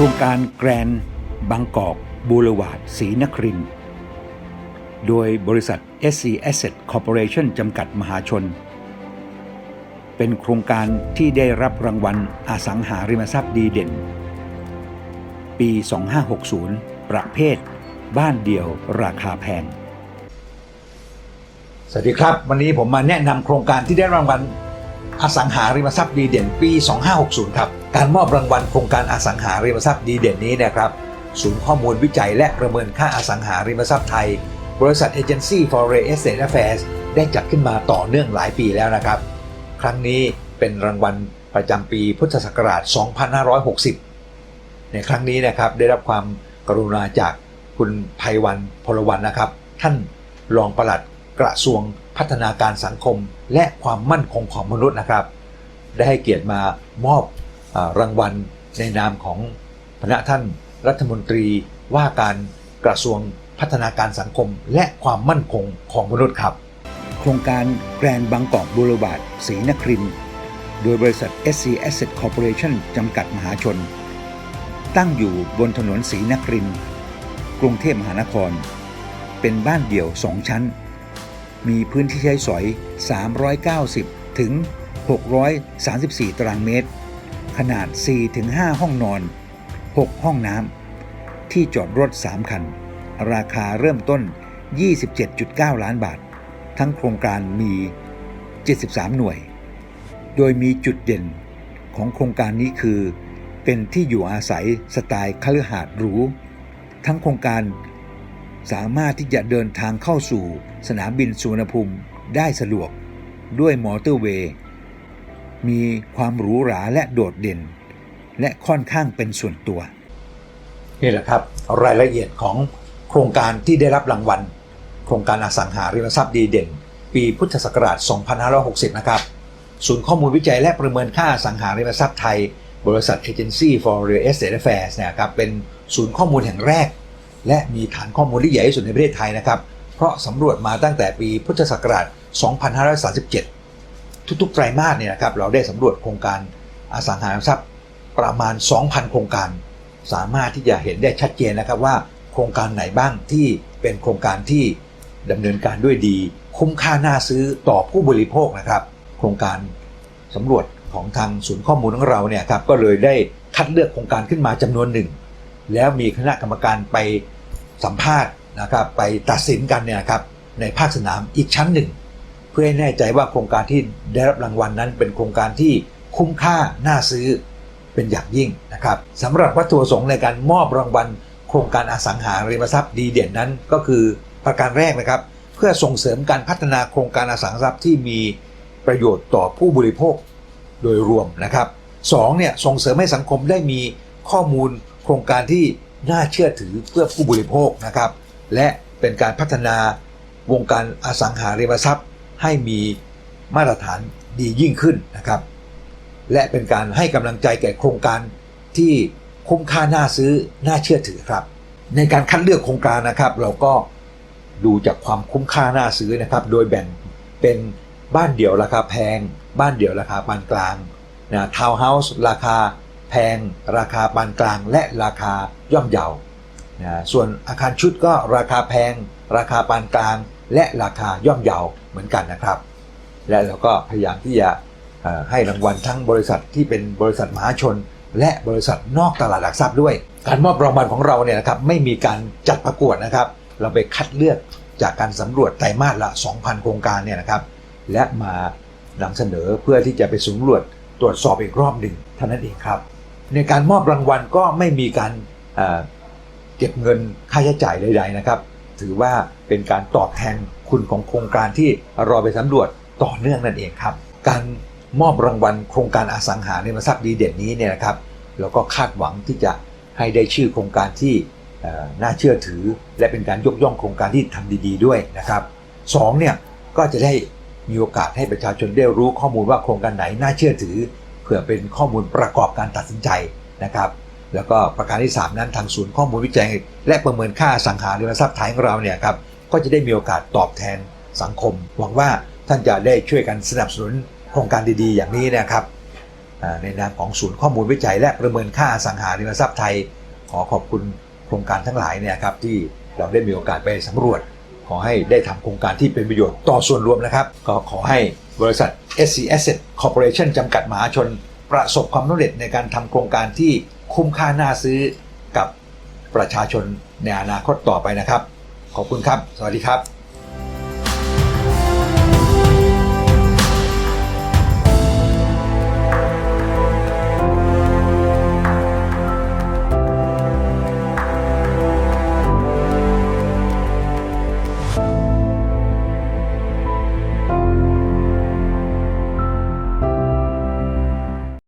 ครงการแกรนบางกอกบูรวาดศรีนคริน โดยบริษัท SC Asset Corporation จำกัดมหาชน เป็นโครงการที่ได้รับรางวัลอสังหาริมทรัพย์ดีเด่น ปี 2560 ประเภท บ้านเดี่ยวราคาแพง สวัสดีครับ วันนี้ผมมาแนะนำโครงการที่ได้รางวัลอสังหาริมทรัพย์ดีเด่น ปี 2560 ครับ การมอบรางวัลโครงการอสังหาริมทรัพย์ดีเด่นนี้นะครับศูนย์ข้อมูลวิจัยและประเมินค่าอสังหาริมทรัพย์ไทย บริษัท Agency for Real Estate Affairs ได้จัดขึ้นมาต่อเนื่องหลายปีแล้วนะครับ ครั้งนี้เป็นรางวัลประจำปีพุทธศักราช 2560 ในครั้งนี้นะครับได้รับความกรุณาจากคุณภัยวันพลวันนะครับ ท่านรองปลัดกระทรวงพัฒนาการสังคม และความมั่นคงของมนุษย์นะครับ ได้ให้เกียรติมามอบ รางวัลในนามของพระท่านรัฐมนตรีว่าการกระทรวงพัฒนาการสังคมและความมั่นคงของมนุษย์ครับ โครงการแกรนด์บางกอกบูรวาดศรีนคริน โดยบริษัท SC Asset Corporation จำกัดมหาชน ตั้งอยู่บนถนนศรีนคริน กรุงเทพมหานคร เป็นบ้านเดี่ยว2ชั้น มีพื้นที่ใช้สอย 390 ถึง 634 ตารางเมตร ขนาด 4-5 ห้องนอน 6 ห้องน้ำ ที่จอดรถ 3 คัน ราคาเริ่มต้น 27.9 ล้านบาท ทั้งโครงการมี 73 หน่วย โดยมีจุดเด่นของโครงการนี้คือ เป็นที่อยู่อาศัยสไตล์คฤหาสน์หรู ทั้งโครงการสามารถที่จะเดินทางเข้าสู่สนามบินสุวรรณภูมิได้สะดวก ด้วยมอเตอร์เวย์ มีความหรูหราและโดดเด่น และค่อนข้างเป็นส่วนตัว นี่แหละครับ รายละเอียดของโครงการที่ได้รับรางวัล โครงการอสังหาริมทรัพย์ดีเด่น ปีพุทธศักราช 2560 นะครับ ศูนย์ข้อมูลวิจัยและประเมินค่าอสังหาริมทรัพย์ไทย บริษัท Agency for Real Estate Affairs นะครับเป็นศูนย์ข้อมูลแห่งแรก และมีฐานข้อมูลที่ใหญ่ที่สุดในประเทศไทยนะครับ เพราะสำรวจมาตั้งแต่ปีพุทธศักราช 2537 ทุกๆไตรมาสเนี่ยนะครับเราได้สำรวจโครงการอสังหาริมทรัพย์ประมาณ 2,000 โครงการ สามารถที่จะเห็นได้ชัดเจนนะครับว่าโครงการไหนบ้างที่เป็นโครงการที่ดำเนินการด้วยดี คุ้มค่าน่าซื้อต่อผู้บริโภคนะครับ โครงการสำรวจของทางศูนย์ข้อมูลของเราเนี่ยครับก็เลยได้คัดเลือกโครงการขึ้นมาจำนวนหนึ่ง แล้วมีคณะกรรมการไปสัมภาษณ์นะครับไปตัดสินกันเนี่ยครับในภาคสนามอีกชั้นหนึ่ง พื่อให้แน่ใจว่าโครงการที่ได้รับรางวัลนั้นเป็นโครงการที่คุ้มค่าน่าซื้อเป็นอย่างยิ่งนะครับสำหรับวัตถุประสงค์ในการมอบรางวัล โครงการอสังหาริมทรัพย์ดีเด่นนั้น ก็คือประการแรกนะครับ เพื่อส่งเสริมการพัฒนาโครงการอสังหาริมทรัพย์ที่มีประโยชน์ต่อผู้บริโภคโดยรวมนะครับสองเนี่ยส่งเสริมให้สังคมได้มีข้อมูลโครงการที่น่าเชื่อถือเพื่อผู้บริโภคนะครับ และเป็นการพัฒนาวงการอสังหาริมทรัพย์ ให้มีมาตรฐานดียิ่งขึ้นนะครับ และเป็นการให้กำลังใจแก่โครงการที่คุ้มค่าน่าซื้อน่าเชื่อถือครับ ในการคัดเลือกโครงการนะครับ เราก็ดูจากความคุ้มค่าน่าซื้อนะครับ โดยแบ่งเป็นบ้านเดี่ยวราคาแพง บ้านเดี่ยวราคาปานกลางนะทาวน์เฮาส์ราคาแพง ราคาปานกลาง และราคาย่อมเยานะส่วนอาคารชุดก็ราคาแพง ราคาปานกลาง และราคาย่อมเยาเหมือนกันนะครับ และเราก็พยายามที่จะให้รางวัลทั้งบริษัทที่เป็นบริษัทมหาชน และบริษัทนอกตลาดหลักทรัพย์ด้วย การมอบรางวัลของเราเนี่ยนะครับไม่มีการจัดประกวดนะครับ เราไปคัดเลือกจากการสำรวจไตรมาสละ 2,000 โครงการเนี่ยนะครับ และมานำเสนอเพื่อที่จะไปสำรวจตรวจสอบอีกรอบหนึ่งเท่านั้นเองครับ ในการมอบรางวัลก็ไม่มีการเก็บเงินค่าใช้จ่ายใดๆนะครับ ถือว่าเป็นการตอบแทนคุณของโครงการที่ราไปสำรวจต่อเนื่องนั่นเองครับ การมอบรางวัลโครงการอสังหาริมทรัพย์ดีเด่นนี้เนี่ยนะครับเราก็คาดหวังที่จะให้ได้ชื่อโครงการที่น่าเชื่อถือ และเป็นการยกย่องโครงการที่ทำดี ๆ ด้วยนะครับสองเนี่ยก็จะได้มีโอกาสให้ประชาชนได้รู้ข้อมูลว่าโครงการไหนน่าเชื่อถือ เพื่อเป็นข้อมูลประกอบการตัดสินใจนะครับ แล้วก็ประการที่ 3 นั้นทางศูนย์ข้อมูลวิจัย และประเมินค่าสังหาริมทรัพย์ไทยของเราเนี่ยครับก็จะได้มีโอกาสตอบแทนสังคม หวังว่าท่านจะได้ช่วยกันสนับสนุนโครงการดีๆ อย่างนี้นะครับในนามของศูนย์ข้อมูลวิจัย และประเมินค่าสังหาริมทรัพย์ไทย ขอขอบคุณโครงการทั้งหลายเนี่ยครับที่เราได้มีโอกาสไปสำรวจ ขอให้ได้ทำโครงการที่เป็นประโยชน์ต่อส่วนรวมนะครับ ก็ขอให้บริษัท SC Asset Corporation จำกัดมหาชน ประสบความสำเร็จในการทำโครงการที่ คุ้มค่าน่าซื้อกับประชาชนในอนาคตต่อไปนะครับ ขอบคุณครับ สวัสดีครับ